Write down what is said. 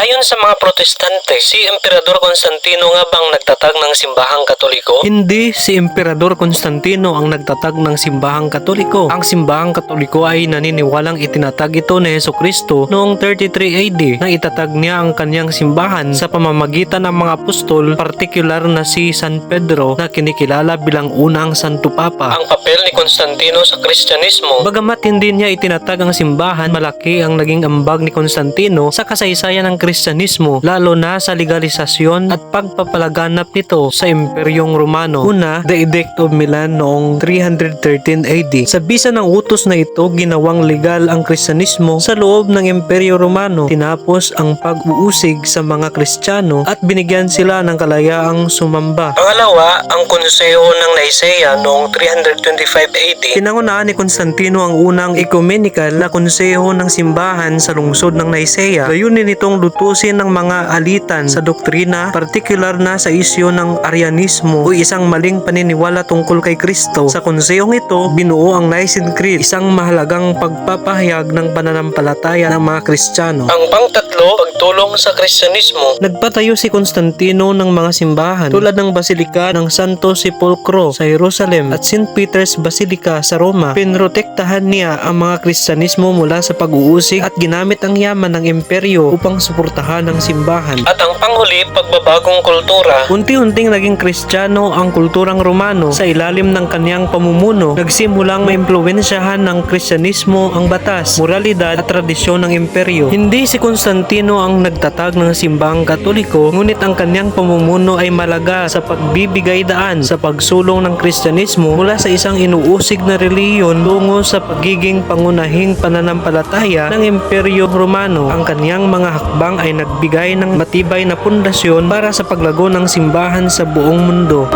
Ayon sa mga protestante, si Emperador Constantino nga bang nagtatag ng simbahang katoliko? Hindi si Emperador Constantino ang nagtatag ng simbahang katoliko. Ang simbahang katoliko ay naniniwalang itinatag ito ni Heso Kristo noong 33 AD na itatag niya ang kanyang simbahan sa pamamagitan ng mga apostol, partikular na si San Pedro na kinikilala bilang unang Santo Papa. Ang papel ni Constantino sa Kristyanismo, bagamat hindi niya itinatag ang simbahan, malaki ang naging ambag ni Constantino sa kasaysayan ng Kristyanismo, lalo na sa legalisasyon at pagpapalaganap nito sa Imperyong Romano. Una, the Edict of Milan noong 313 AD. Sa bisa ng utos na ito, ginawang legal ang Kristyanismo sa loob ng Imperyo Romano. Tinapos ang pag-uusig sa mga Kristiyano at binigyan sila ng kalayaang sumamba. Pangalawa, ang konseho ng Nicaea noong 325 AD. Pinangunahan ni Constantino ang unang ecumenical na konseho ng simbahan sa lungsod ng Nicaea. Layunin nitong lutusin ng mga alitan sa doktrina, partikular na sa isyo ng Arianismo o isang maling paniniwala tungkol kay Kristo. Sa konsehong ito, binuo ang Nicene Creed, isang mahalagang pagpapahayag ng pananampalataya ng mga Kristiyano. Ang pangtatlo, pagtulong sa Kristyanismo. Nagpatayo si Constantino ng mga simbahan tulad ng Basilika ng Santo Sepulcro sa Jerusalem at St. Peter's Basilica sa Roma. Pinrotektahan niya ang mga Kristyanismo mula sa pag-uusig at ginamit ang yaman ng imperyo upang suportahan ang simbahan. At ang panghuli, pagbabagong kultura. Unti-unting naging Kristiyano ang kulturang Romano sa ilalim ng kanyang pamumuno. Nagsimulang maimpluwensyahan ng Kristyanismo ang batas, moralidad at tradisyon ng imperyo. Hindi si Constantino ang nagtatag ng simbahang katoliko, ngunit ang kanyang pamumuno ay malaga sa pagbibigay daan sa pagsulong ng Kristyanismo mula sa isang inuusig na reliyon tungo sa pagiging pangunahing pananampalataya ng Imperyo Romano. Ang kanyang mga hakbang ay nagbigay ng matibay na pundasyon para sa paglago ng simbahan sa buong mundo.